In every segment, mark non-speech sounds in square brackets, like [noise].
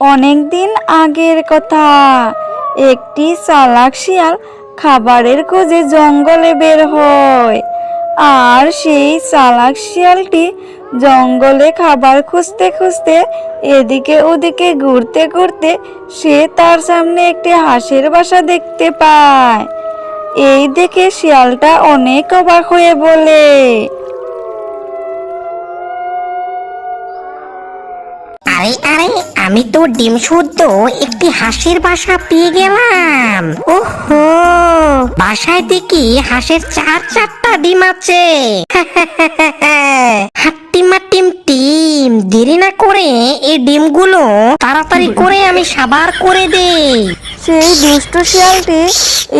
অনেক দিন আগের কথা। একটি চালাক শিয়াল খাবারের খোঁজে জঙ্গলে বের হয়। আর সেই চালাক শিয়ালটি জঙ্গলে খাবার খুঁজতে খুঁজতে এদিকে ওদিকে ঘুরতে ঘুরতে সে তার সামনে একটি হাঁসের বাসা দেখতে পায়। এই দেখে শিয়ালটা অনেক অবাক হয়ে বলে, আরে আরে আমি তো ডিম শুদ্ধ, একটি হাঁসের বাসা পেয়ে গেলাম। ওহো, বাসায় দেখি হাঁসের চার চারটা ডিম আছে। [laughs] টিম দেরি না করে এই ডিমগুলো তাড়াতাড়ি করে আমি সাবার করে দেই। সেই দুষ্ট শিয়ালটি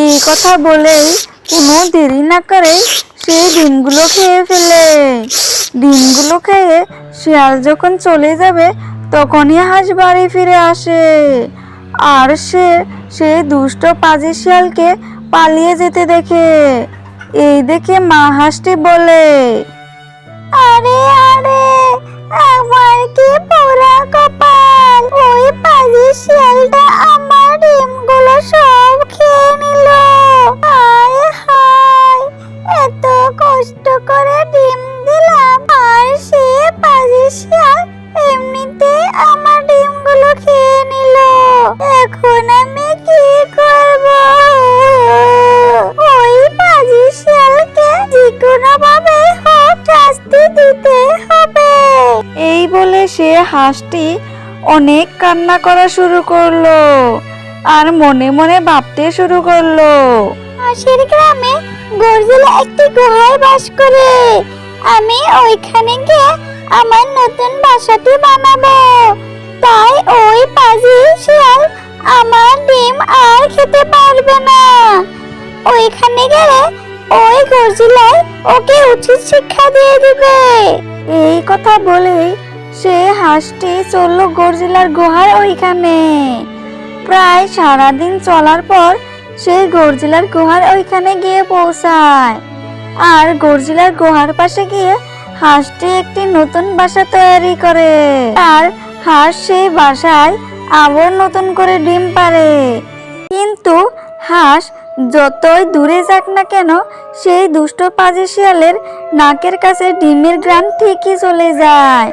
এই কথা বলেই কোনো দেরি না করে সে ডিমগুলো খেয়ে ফেলে। ডিমগুলো খেয়ে শিয়াল যখন চলে যাবে তখনই হাঁস বাড়ি ফিরে আসে। আর সে সেই দুষ্ট পাজি শিয়ালকে পালিয়ে যেতে দেখে। এই দেখে মা হাঁসটি বলে, আরে আরে, আমার কি পোড়া কপাল? ওই পাজি শিয়ালটা আমার হাঁসটি অনেক কান্না করা শুরু করল আর মনে মনে ভাবতে শুরু করল। পাশের গ্রামে গর্জিলা একটি গুহায় বাস করে। আমি ওইখানে গিয়ে আমার নতুন বাসাটি বানাবো। তাই ওই পাজি শিয়াল আমার ডিম আর খেতে পারবে না। ওইখানে গেলে ওই গর্জিলায় ওকে উচিত শিক্ষা দিয়ে দিবে। এই কথা বলেই সে হাঁসটি চলল গর্জিলার গুহার ওইখানে। প্রায় সারাদিন চলার পর সে গর্জিলার গুহার ওইখানে গিয়ে পৌঁছায়। আর গর্জিলার গুহার পাশে গিয়ে হাঁসটি একটি নতুন বাসা তৈরি করে। আর হাঁস সেই বাসায় আবার নতুন করে ডিম পারে কিন্তু হাঁস যতই দূরে যাক না কেন, সেই দুষ্ট পাজি শিয়ালের নাকের কাছে ডিমের গ্রাম ঠিকই চলে যায়।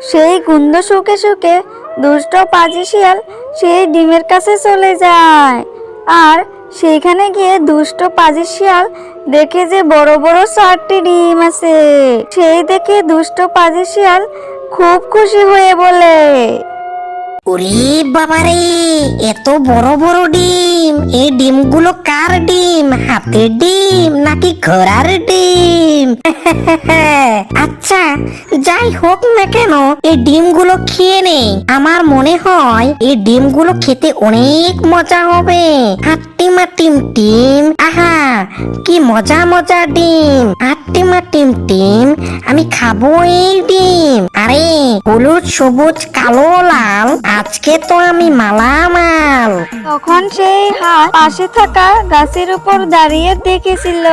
সেই গন্ধ শুকে শুকে দুষ্ট পাজি শিয়াল সেই ডিমের কাছে চলে যায়। আর সেইখানে গিয়ে দুষ্ট পাজি শিয়াল দেখে যে বড় বড় চারটি ডিম আছে। সেই দেখে দুষ্ট পাজি শিয়াল খুব খুশি হয়ে বলে, ওরে বাবারে, এত বড় বড় ডিম, এই ডিমগুলো কার ডিম? হাতের ডিম নাকি ঘোড়ার ডিম? [laughs] আচ্ছা যাই হোক না কেন, এই ডিমগুলো খেয়ে নে আমার মনে হয় এই ডিমগুলো খেতে অনেক মজা হবে। টিম টিম আহা, কি মজা মজা ডিম। হাট্টিমা টিম টিম আমি খাব এই ডিম। আরে, হলুদ, সবুজ, কালো, লাল, আজকে তো আমি মালামাল। তখন সেই হাঁস পাশে থাকা গাছের উপর দাঁড়িয়ে দেখেছিল।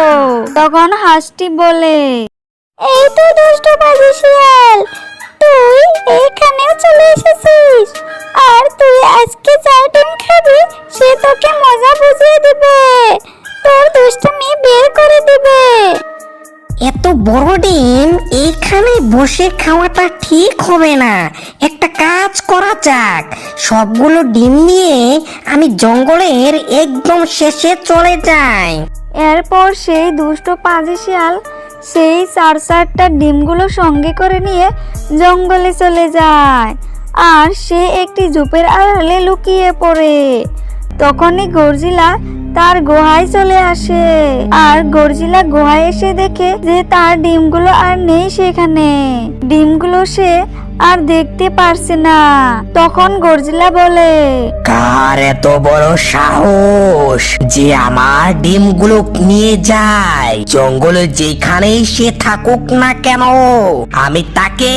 তখন হাঁসটি বলে এই তো দুষ্ট বাজি শিয়াল, তুই এইখানেও চলে এসেছিস। আর তুই আজকে যা ডিম খাবি, সে তোকে মজা বুঝিয়ে দিবে। তোর দুষ্টুমি বের করে দিবে। এত বড় ডিম এইখানে বসে খাওয়াটা ঠিক হবে না। একটা কাজ করা যাক। সবগুলো ডিম নিয়ে আমি জঙ্গলের একদম শেষে চলে যাই। এরপর সেই দুষ্ট পাজি শিয়াল সেই চার চারটা ডিমগুলো সঙ্গে করে নিয়ে জঙ্গলে চলে যায়। আর সে একটি ঝোপের আড়ালে লুকিয়ে পড়ে। তখনই গর্জিলা তার গোহায় চলে আসে। আর গর্জিলা গোহায় এসে দেখে যে তার ডিমগুলো আর নেই সেখানে। ডিমগুলো সে আর দেখতে পারছে না। তখন গর্জিলা বলে কার এত বড় সাহস যে আমার ডিমগুলো নিয়ে যায়? জঙ্গলে যেখানেই সে থাকুক না কেন আমি তাকে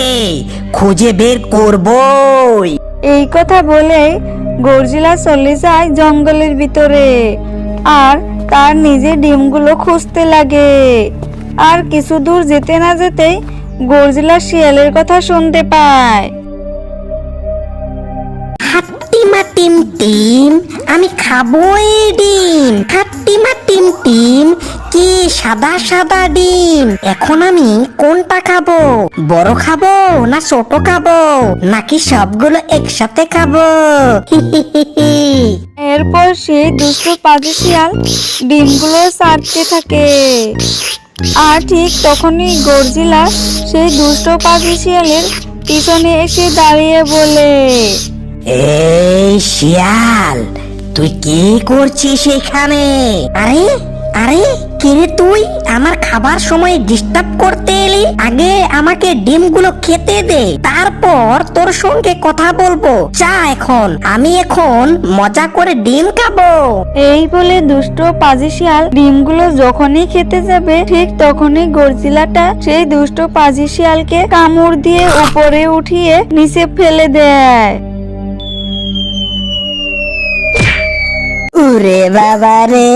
খুঁজে বের করবই। এই কথা বলে গর্জিলা চলে যায় জঙ্গলের ভিতরে। আর তার নিজে ডিমগুলো খুঁজতে লাগে। আর কিছু দূর যেতে না যেতেই গর্জিলা শিয়ালের কথা শুনতে পায়। হাত মা টিম টিম আমি খাব এই ডিম। খাট্টি মা টিম টিম কি সাদা সাদা ডিম? এখন আমি কোনটা খাব? বড় খাব না ছোট খাব? নাকি সবগুলো একসাথে খাব? এরপর সেই দুষ্ট পাজি শিয়াল ডিমগুলো সারতে থাকে। আর ঠিক তখনই গর্জিলা সেই দুষ্ট পাখি শিয়ালের পিছনে এসে দাঁড়িয়ে বলে, এই শিয়াল, তুই কি করছিস এখানে? আরে আরে, কে তুই আমার খাবার সময় ডিস্টার্ব করতে এলি? আগে আমাকে ডিমগুলো খেতে দে, তারপর তোর সঙ্গে কথা বলব। চা এখন, আমি এখন মজা করে ডিম খাব। এই বলে দুষ্ট পাজি শিয়াল ডিমগুলো যখনই খেতে যাবে, ঠিক তখনই গর্জিলাটা সেই দুষ্ট পাজি শিয়ালকে কামড় দিয়ে উপরে উঠিয়ে নিচে ফেলে দেয়। উরে বাবা রে,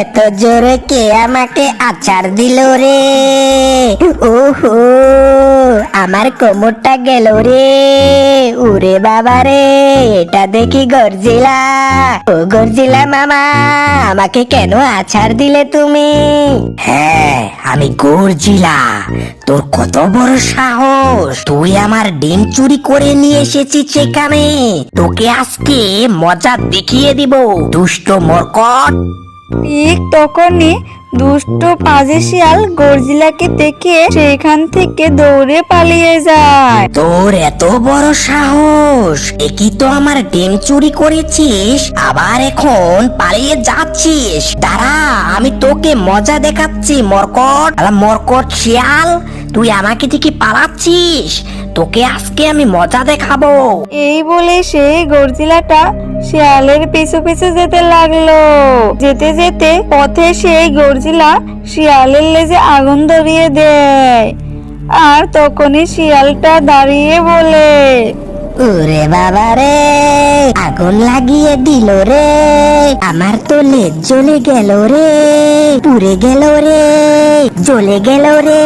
এত জোরে কে আমাকে আচার দিল রে? ওহো, আমার কোমরটা গেল রে। উরে বাবা রে, এটা দেখি গর্জিলা। ও গর্জিলা মামা, আমাকে কেন আচার দিলে তুমি? হ্যাঁ আমি গর্জিলা। তোর কত বড় সাহস? তুই আমার ডিম চুরি করে নিয়ে এসেছিস এখানে তোকে আজকে মজা দেখিয়ে দিব, দুষ্ট মরকট। ঠিক তখনই দুষ্ট পাজি শিয়াল গর্জিলাকে দেখে সেখান থেকে দৌড়ে পালিয়ে যায়। তোর এত বড় সাহস একই তো আমার ডিম চুরি করেছিস? আবার এখন পালিয়ে যাচ্ছিস। দাঁড়া, আমি তোকে মজা দেখাচ্ছি, মরকট। মরকট শিয়াল, তুই আমাকে থেকে পালাচ্ছিস? তোকে আজকে আমি মজা দেখাবো। এই বলে সেই গর্জিলাটা শিয়ালের পিছু পিছু যেতে লাগল। যেতে যেতে পথে সেই গর্জিলা শিয়ালের লেজে আগুন ধরিয়ে দেয়। আর তখনই শিয়ালটা দাঁড়িয়ে বলে ওরে বাবা রে আগুন লাগিয়ে দিল রে আমার তো লেজ জ্বলে গেল রে পুড়ে গেল রে জ্বলে গেল রে।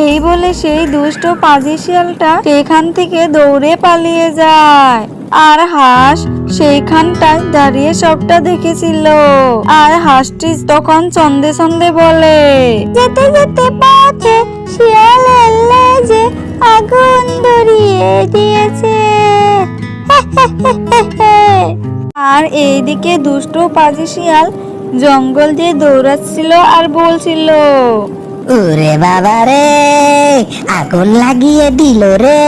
এই বলে সেই দুষ্ট পাজি শিয়ালটা সেখান থেকে দৌড়ে পালিয়ে যায়। আর হাঁস সেইখানটায় দাঁড়িয়ে সবটা দেখেছিল। আর হাঁসটি তখন ছন্দে ছন্দে বলে যেতে যেতে পথে শিয়ালের লেজে আগুন ধরিয়ে দিয়েছে। আর এইদিকে দুষ্ট পাজি শিয়াল জঙ্গল দিয়ে দৌড়াচ্ছিল আর বলছিল ওরে বাবা রে আগুন লাগিয়ে দিল রে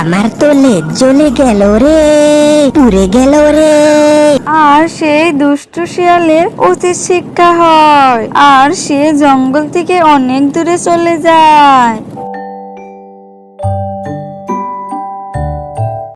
আমার তো লেজ জ্বলে গেল রে পুড়ে গেল রে। আর সেই দুষ্টু শিয়ালের উচিত শিক্ষা হয়। আর সে জঙ্গল থেকে অনেক দূরে চলে যায়।